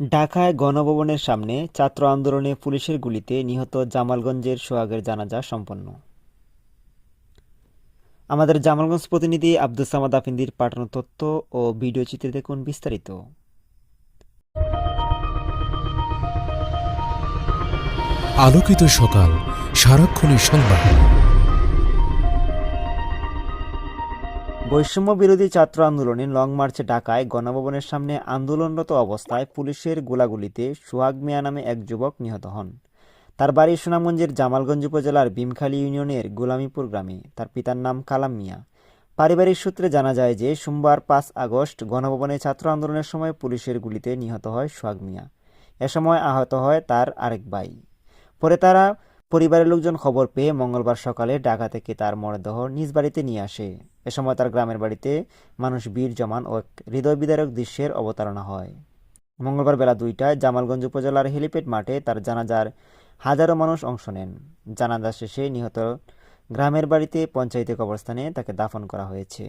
ঢাকায় গণভবনের সামনে ছাত্র আন্দোলনে পুলিশের গুলিতে নিহত জামালগঞ্জের সোহাগের জানাজা সম্পন্ন। আমাদের জামালগঞ্জ প্রতিনিধি আব্দুল সামাদ আফিন্দির পাঠানো তথ্য ও ভিডিও চিত্রে দেখুন বিস্তারিত। আলোকিত সকাল সারাক্ষণের সংবাদ। বৈষম্য বিরোধী ছাত্র আন্দোলনে লং মার্চে ঢাকায় গণভবনের সামনে আন্দোলনরত অবস্থায় পুলিশের গোলাগুলিতে সোহাগ মিয়া নামে এক যুবক নিহত হন। তার বাড়ি সুনামগঞ্জের জামালগঞ্জ উপজেলার ভীমখালী ইউনিয়নের গোলামীপুর গ্রামে। তার পিতার নাম কালাম মিয়া। পারিবারিক সূত্রে জানা যায় যে, সোমবার পাঁচ আগস্ট গণভবনে ছাত্র আন্দোলনের সময় পুলিশের গুলিতে নিহত হয় সোহাগ মিয়া। এ সময় আহত হয় তার আরেক ভাই। পরে তারা পরিবারের লোকজন খবর পেয়ে মঙ্গলবার সকালে ঢাকা থেকে তার মরদেহ নিজ বাড়িতে নিয়ে আসে। এ সময় তার গ্রামের বাড়িতে মানুষ বীর জমান ও এক হৃদয় বিদারক দৃশ্যের অবতারণা হয়। মঙ্গলবার বেলা দুইটায় জামালগঞ্জ উপজেলার হেলিপ্যাড মাঠে তার জানাজার হাজারো মানুষ অংশ নেন। জানাজা শেষে নিহত গ্রামের বাড়িতে পঞ্চায়েতে কবরস্থানে তাকে দাফন করা হয়েছে।